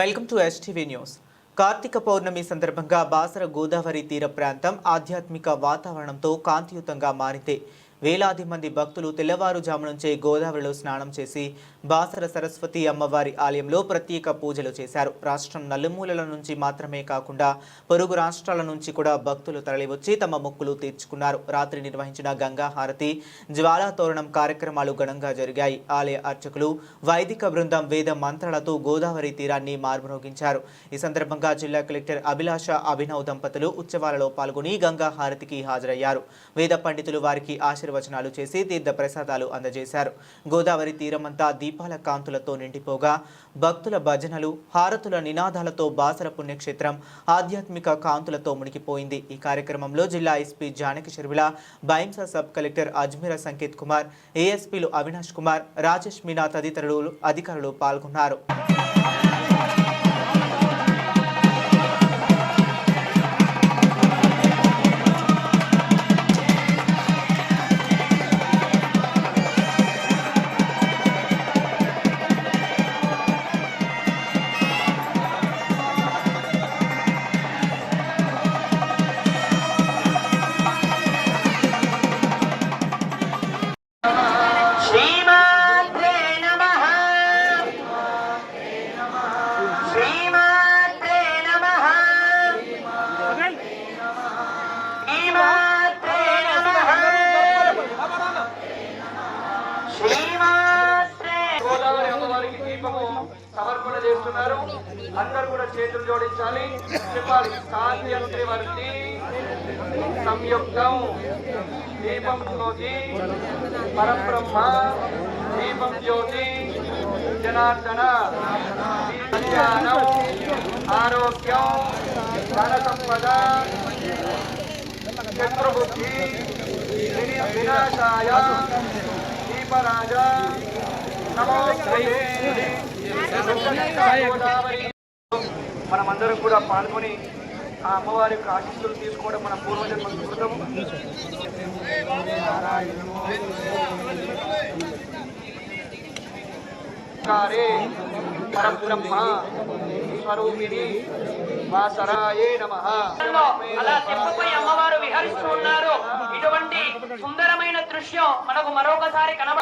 Welcome to STV news Kartika Purnima సందర్భంగా బాసర గోదావరి తీర ప్రాంతం ఆధ్యాత్మిక వాతావరణంతో కాంతియుతంగా మారింది వేలాది మంది భక్తులు తెల్లవారుజాము నుంచే గోదావరిలో స్నానం చేసి బాసర సరస్వతి అమ్మవారి ఆలయంలో ప్రత్యేక పూజలు చేశారు. రాష్ట్రం నలుమూలల నుంచి మాత్రమే కాకుండా పొరుగు రాష్ట్రాల నుంచి కూడా భక్తులు తరలివచ్చి తమ మొక్కులు తీర్చుకున్నారు. రాత్రి నిర్వహించిన గంగా హారతి జ్వాలా తోరణం కార్యక్రమాలు ఘనంగా జరిగాయి. ఆలయ అర్చకులు వైదిక బృందం వేద మంత్రాలతో గోదావరి తీరాన్ని మార్మరోగించారు ఈ సందర్భంగా జిల్లా కలెక్టర్ అభిలాష అభినవ్ దంపతులు ఉత్సవాలలో పాల్గొని గంగా హారతికి హాజరయ్యారు. వేద పండితులు వారికి ఆశీర్వచనాలు చేసి తీర్థ ప్రసాదాలు అందజేశారు. గోదావరి తీరమంతా దీపాల కాంతులతో నిండిపోగా భక్తుల భజనలు హారతుల నినాదాలతో బాసర పుణ్యక్షేత్రం ఆధ్యాత్మిక కాంతులతో మునిగిపోయింది. ఈ కార్యక్రమంలో జిల్లా SP Janaki Sharmila Bhainsa sub collector Ajmeera Sanketh Kumar ఏఎస్పీలు Avinash Kumar Rajesh Meena తదితరులు అధికారులు పాల్గొన్నారు. దీపము సమర్పణ చేస్తున్నారు. అందరూ కూడా చేతులు జోడించాలి. చెప్పాలి శాంతి వర్తి సంయుక్తం దీపం జ్యోతి పరబ్రహ్మ దీపం జ్యోతి జనార్దన కళ్యాణం ఆరోగ్యం ధన సంపద శత్రుబుద్ధి వినాశాయ దీపరాజ మనమందరం కూడా పాల్గొని ఆ అమ్మవారి యొక్క ఆశీస్సులు తీసుకోవడం మన పూర్వజన్మ కారే పరబ్రహ్మ స్వరూపిణి వాసరాయే నమః. అలా తెప్పపై అమ్మవారు విహరిస్తూ ఉన్నారు. ఇటువంటి సుందరమైన దృశ్యం మనకు మరొకసారి కనబ